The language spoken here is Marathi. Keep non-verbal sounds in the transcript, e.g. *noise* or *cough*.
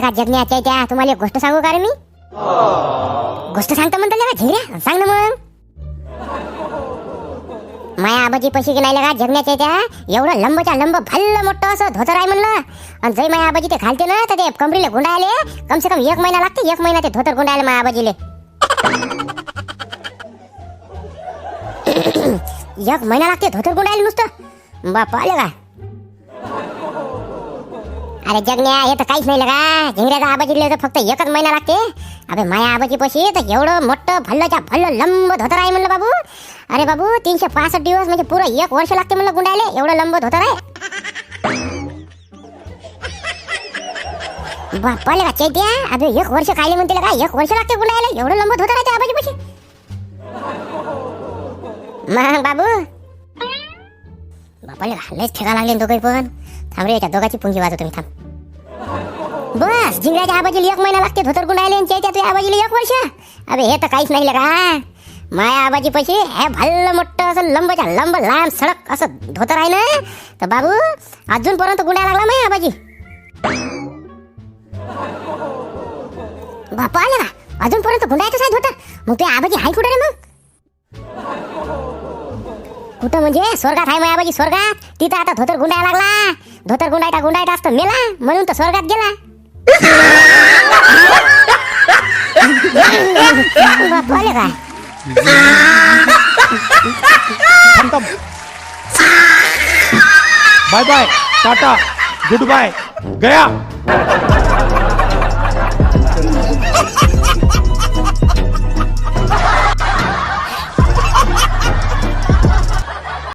का जगण्याच्या त्या तुम्हाला एक गोष्ट सांगू का रे मी? गोष्ट सांगतो म्हणतो का झिंगऱ्या सांग ना मग. माया आबाजी पैसे नाही का जगण्याच्या त्या एवढं लंबच्या लंब भल्ल मोठं असं धोतर आहे म्हणलं. आणि जय माया आबाजी ते घालते ना तर ते कमरीले गुंडायले कम से कम एक महिना लागते एक महिना ते धोतर गुंडायले माया आबाजीले. *coughs* एक महिना लागते धोतर गुंडायला नुसतं. बाप आले का? अरे जगण्या हे तर काहीच नाही लगा. झिंगऱ्याचा आबाजीले तर फक्त एकच महिना लागते. अबे माया आबाजी पशी तर एवढं मोठं भल्लच्या भल्ल लंब धोतर आहे म्हणलं बाबू. अरे बाबू तीनशे पासष्ट दिवस म्हणजे पुरं एक वर्ष लागते म्हणलं गुंडायले. एवढं लंब धोतर आहे. बापाले का चैत्या? अबे एक वर्ष कायले म्हणते का एक वर्ष लागते गुंडायला. एवढं लंब धोतर आहे त्या आबाजी पशी. मग बाबू बापाले हल्लेच ठेका लागले दोघे पण थांब रे याच्या दोघाची पुंगी वाजवतो मी थांब. बस जिंगराच्या आबाजीला एक महिना लागते धोतर गुंडायले आणि त्याच्या तुझ्या आबाजीला एक वर्ष. अबे हे तर काहीच नाही का? माया आबाजी पैसे हे भल्ल मोठं असं लंबच्या लंब लांब सडक असं धोतर आहे ना? तर बाबू अजूनपर्यंत गुंडायला लागला माया आबाजी? बापा आला अजूनपर्यंत गुंडायचंच आहे धोतर. मग तुझ्या आबाजी आहे कुठे रे मग? कुठं म्हणजे? स्वर्गात आहे मायाबाजी स्वर्गात? तिथं आता धोतर गुंडायला लागला. धोतर गुंडायटा गुंडायटा असतं मेला. म्हणून तर स्वर्गात गेला. बापू काय? थांब bye bye tata good bye गया.